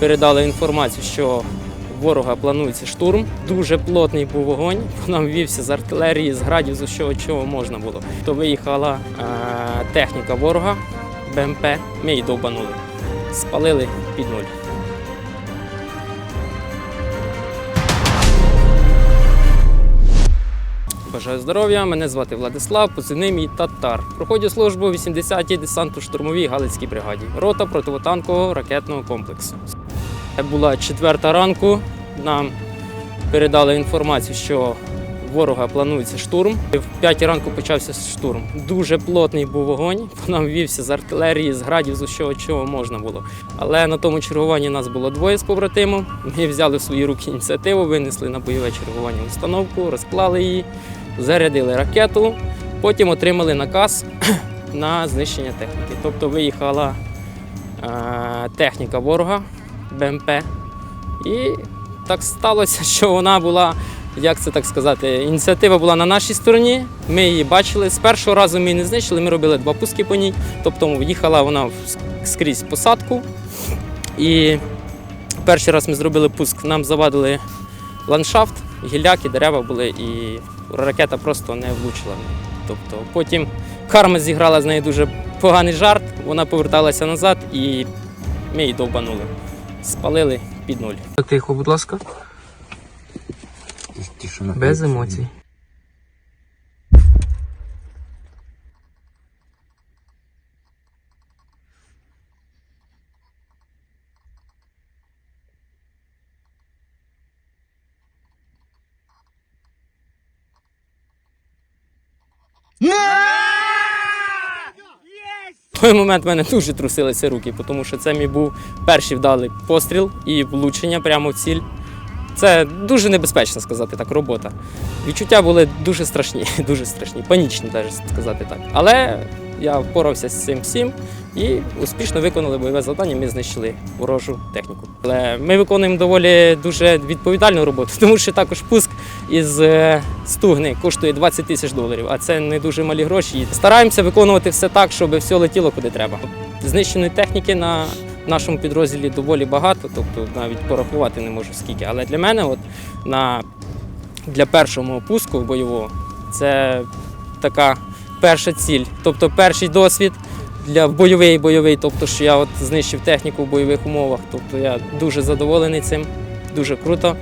передали інформацію, що ворога планується штурм. Дуже плотний був вогонь. Нам вівся з артилерії, з градів, з усього чого можна було. То виїхала е, техніка ворога, БМП. Ми її довбанули. Спалили під нуль. Бажаю здоров'я, мене звати Владислав, позивний мій Татар. Проходжу службу в 80-й десантно-штурмовій Галицькій бригаді. Рота противотанкового ракетного комплексу. Це була четверта ранку. Нам передали інформацію, що ворога планується штурм. В 5 ранку почався штурм. Дуже плотний був вогонь. По нам вівся з артилерії, з градів, з усього чого можна було. Але на тому чергуванні нас було двоє з побратимом. Ми взяли в свої руки ініціативу, винесли на бойове чергування установку, розклали її, зарядили ракету, потім отримали наказ на знищення техніки. Тобто виїхала е, техніка ворога, БМП. І так сталося, що вона була, як це так сказати, ініціатива була на нашій стороні. Ми її бачили. З першого разу ми її не знищили, ми робили два пуски по ній. Тобто їхала вона скрізь посадку. І перший раз ми зробили пуск, нам завадили ландшафт, гілляки, дерева були, і ракета просто не влучила. Тобто потім карма зіграла з нею дуже поганий жарт, вона поверталася назад і ми її довбанули. Спалили під нуль. Тихо, будь ласка, Тишина. без емоцій. В той момент в мене дуже трусилися руки, тому що це мій був перший вдалий постріл і влучення прямо в ціль. Це дуже небезпечно сказати так, робота. Відчуття були дуже страшні, дуже страшні, панічні, навіть сказати так. Але я впорався з цим всім і успішно виконали бойове завдання. Ми знищили ворожу техніку. Але ми виконуємо доволі дуже відповідальну роботу, тому що також пуск із е, стугни коштує 20 тисяч доларів, а це не дуже малі гроші. Стараємося виконувати все так, щоб все летіло куди треба. Знищеної техніки на нашому підрозділі доволі багато, тобто навіть порахувати не можу скільки. Але для мене, от на для першого пуску бойового, це така перша ціль, тобто перший досвід для бойовий бойовий, тобто що я от знищив техніку в бойових умовах. Тобто я дуже задоволений цим, дуже круто.